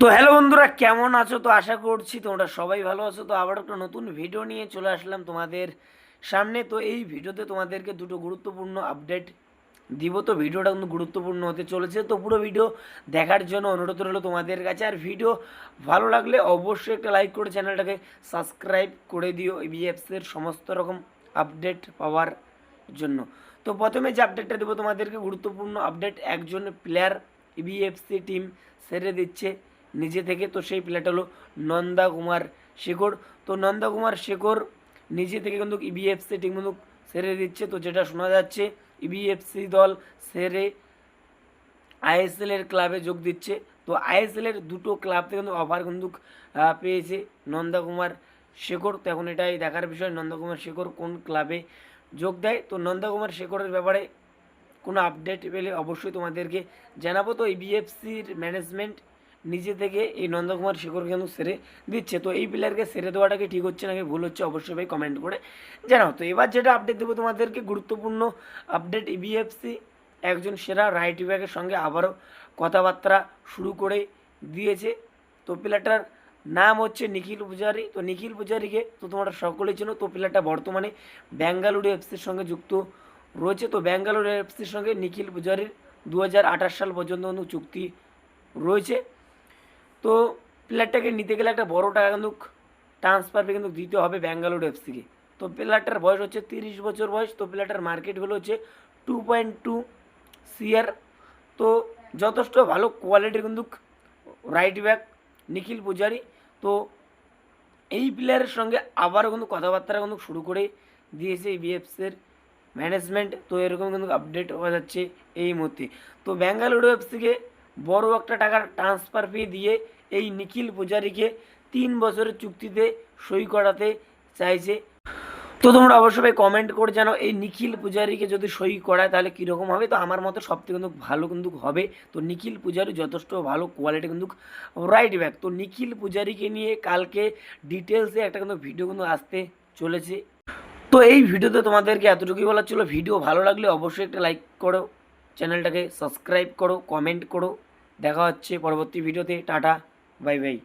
তো হ্যালো বন্ধুরা, কেমন আছো? তো আশা করছি তোমরা সবাই ভালো আছো। তো আবার একটা নতুন ভিডিও নিয়ে চলে আসলাম তোমাদের সামনে। তো এই ভিডিওতে তোমাদেরকে দুটো গুরুত্বপূর্ণ আপডেট দিব। তো ভিডিওটা কিন্তু গুরুত্বপূর্ণ হতে চলেছে। তো পুরো ভিডিও দেখার জন্য অনুরোধ রইল তোমাদের কাছে। আর ভিডিও ভালো লাগলে অবশ্যই একটা লাইক করে চ্যানেলটাকে সাবস্ক্রাইব করে দিও বিএফসির সমস্ত রকম আপডেট পাওয়ার জন্য। তো প্রথমে যে আপডেটটা দেবো তোমাদেরকে, গুরুত্বপূর্ণ আপডেট একজন প্লেয়ার বিএফসি টিম সেরে দিচ্ছে। নিজে থেকে তো সেই প্লেয়ারটা হলো নন্দা কুমার শেখর। তো নন্দা কুমার শেখর নিজে থেকে কিন্তু ইবিএফসি টিম কিন্তু সেরে দিচ্ছে। তো যেটা শোনা যাচ্ছে ইবিএফসি দল সেরে আইএসএল এর ক্লাবে যোগ দিচ্ছে। তো আইএসএল এর দুটো ক্লাব থেকে কিন্তু অফার কিন্তু পেয়েছে নন্দা কুমার শেখর। তো এখন এটাই দেখার বিষয়, নন্দা কুমার শেখর কোন ক্লাবে যোগ দেয়? তো নন্দা কুমার শেখরের ব্যাপারে কোনো আপডেট পেলে অবশ্যই তোমাদেরকে জানাব। তো এই বিএফসির ম্যানেজমেন্ট নিজে থেকে এই নন্দকুমার শেখরকে কিন্তু সেরে দিচ্ছে। তো এই প্লেয়ারকে সেরে দেওয়াটা কি ঠিক হচ্ছে নাকি ভুল হচ্ছে অবশ্যই ভাই কমেন্ট করে জানাও। তো এবার যেটা আপডেট দেবো তোমাদেরকে, গুরুত্বপূর্ণ আপডেট ইবিএফসি একজন সেরা রাইট ব্যাকের সঙ্গে আবারও কথাবার্তা শুরু করে দিয়েছে। তো প্লেয়ারটার নাম হচ্ছে নিখিল পূজারি। তো নিখিল পূজারিকে তো তোমরা সকলেই চেনো, তো প্লেয়ারটা বর্তমানে বেঙ্গালুরু এফসির সঙ্গে যুক্ত রয়েছে। তো বেঙ্গালুরু এফসির সঙ্গে নিখিল পূজারির দু হাজার আঠাশ সাল পর্যন্ত চুক্তি রয়েছে। তো প্লেয়ারটাকে নিতে গেলে একটা বড় টাকা কিন্তু ট্রান্সফার কিন্তু দিতে হবে ব্যাঙ্গালোর এফসিকে তো প্লেয়ারটার বয়স হচ্ছে তিরিশ বছর বয়স, তো প্লেয়ারটার মার্কেট ভ্যালু হচ্ছে টু পয়েন্ট টু সিআর তো যথেষ্ট ভালো কোয়ালিটির কিন্তু রাইট ব্যাক নিখিল পূজারি। তো এই প্লেয়ারের সঙ্গে আবারও কিন্তু কথাবার্তা কিন্তু শুরু করে দিয়েছে এই বিএফসির ম্যানেজমেন্ট তো এরকম কিন্তু আপডেট হওয়া যাচ্ছে এই মুহূর্তে। তো ব্যাঙ্গালুরু এফসিকে বড় একটা টাকার ট্রান্সফার ফি দিয়ে এই নিখিল পূজারীকে তিন বছরের চুক্তিতে সই করাতে চাইছে। তো তোমরা অবশ্যই কমেন্ট করে জানো এই নিখিল পূজারীকে যদি সই করায় তাহলে কীরকম হবে? তো আমার মতো সব থেকে কিন্তু ভালো কিন্তু হবে। তো নিখিল পূজারি যথেষ্ট ভালো কোয়ালিটি কিন্তু রাইট ব্যাক তো নিখিল পূজারীকে নিয়ে কালকে ডিটেলসে একটা কিন্তু ভিডিও কিন্তু আসতে চলেছে। তো এই ভিডিওতে তোমাদেরকে এতটুকুই বলার ছিল। ভিডিও ভালো লাগলে অবশ্যই একটা লাইক করো চ্যানেলটাকে সাবস্ক্রাইব করো কমেন্ট করো। দেখা হচ্ছে পরবর্তী ভিডিওতে। Tata bye bye.